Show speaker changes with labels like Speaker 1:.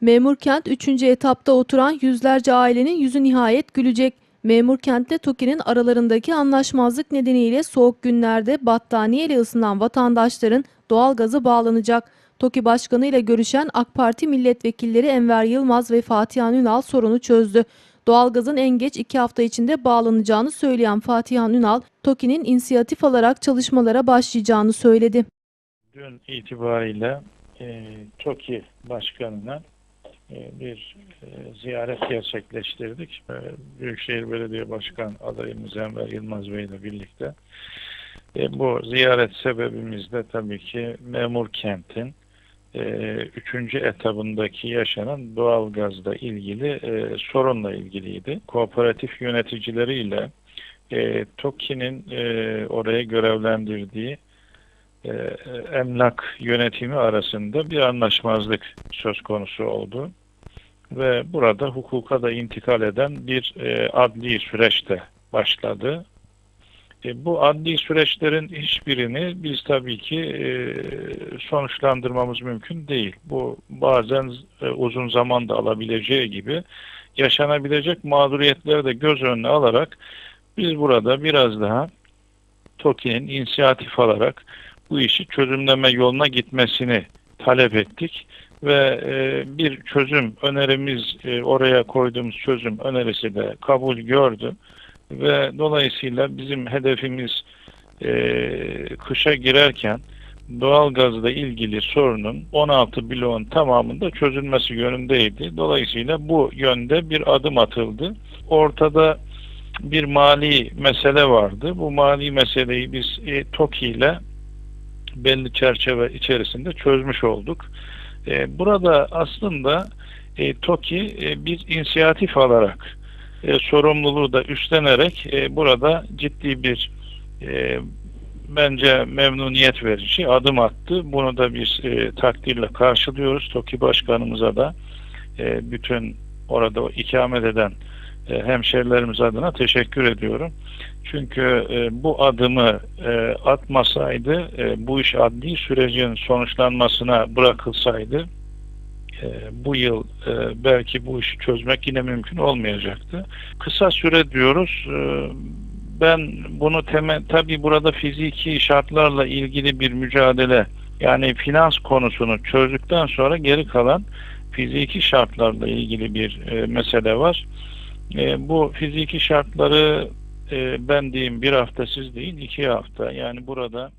Speaker 1: Memurkent 3. etapta oturan yüzlerce ailenin yüzü nihayet gülecek. Memurkent'le TOKİ'nin aralarındaki anlaşmazlık nedeniyle soğuk günlerde battaniyeyle ısınan vatandaşların doğalgazı bağlanacak. TOKİ Başkanı ile görüşen AK Parti milletvekilleri Enver Yılmaz ve Fatihan Ünal sorunu çözdü. Doğalgazın en geç iki hafta içinde bağlanacağını söyleyen Fatihan Ünal, TOKİ'nin inisiyatif alarak çalışmalara başlayacağını söyledi.
Speaker 2: Dün itibariyle e, TOKİ Başkanı'na bir e, ziyaret gerçekleştirdik. E, Büyükşehir Belediye Başkan adayımız Enver Yılmaz Bey ile birlikte. E, bu ziyaret sebebimiz de tabii ki memur kentin e, üçüncü etabındaki yaşanan doğalgazla ilgili e, sorunla ilgiliydi. Kooperatif yöneticileriyle e, TOKİ'nin e, oraya görevlendirdiği e, emlak yönetimi arasında bir anlaşmazlık söz konusu oldu. Ve burada hukuka da intikal eden bir e, adli süreç de başladı. E, bu adli süreçlerin hiçbirini biz tabii ki e, sonuçlandırmamız mümkün değil. Bu bazen e, uzun zaman da alabileceği gibi yaşanabilecek mağduriyetleri de göz önüne alarak biz burada biraz daha TOKİ'nin inisiyatif alarak bu işi çözümleme yoluna gitmesini talep ettik ve e, bir çözüm önerimiz e, oraya koyduğumuz çözüm önerisi de kabul gördü ve dolayısıyla bizim hedefimiz e, kışa girerken doğalgazla ilgili sorunun 16 bloğun tamamında çözülmesi yönündeydi. Dolayısıyla bu yönde bir adım atıldı. Ortada bir mali mesele vardı. Bu mali meseleyi biz e, TOKİ ile belli çerçeve içerisinde çözmüş olduk. E, burada aslında e, TOKİ e, bir inisiyatif alarak e, sorumluluğu da üstlenerek e, burada ciddi bir e, bence memnuniyet verici adım attı. Bunu da biz e, takdirle karşılıyoruz. TOKİ Başkanımıza da e, bütün orada ikamet eden hemşerilerimiz adına teşekkür ediyorum. Çünkü e, bu adımı e, atmasaydı, e, bu iş adli sürecin sonuçlanmasına bırakılsaydı, e, bu yıl e, belki bu işi çözmek yine mümkün olmayacaktı. Kısa süre diyoruz. E, ben bunu temel, tabii burada fiziki şartlarla ilgili bir mücadele, yani finans konusunu çözdükten sonra geri kalan fiziki şartlarla ilgili bir e, mesele var. E, bu fiziki şartları e, ben diyeyim bir hafta siz deyin iki hafta. Yani burada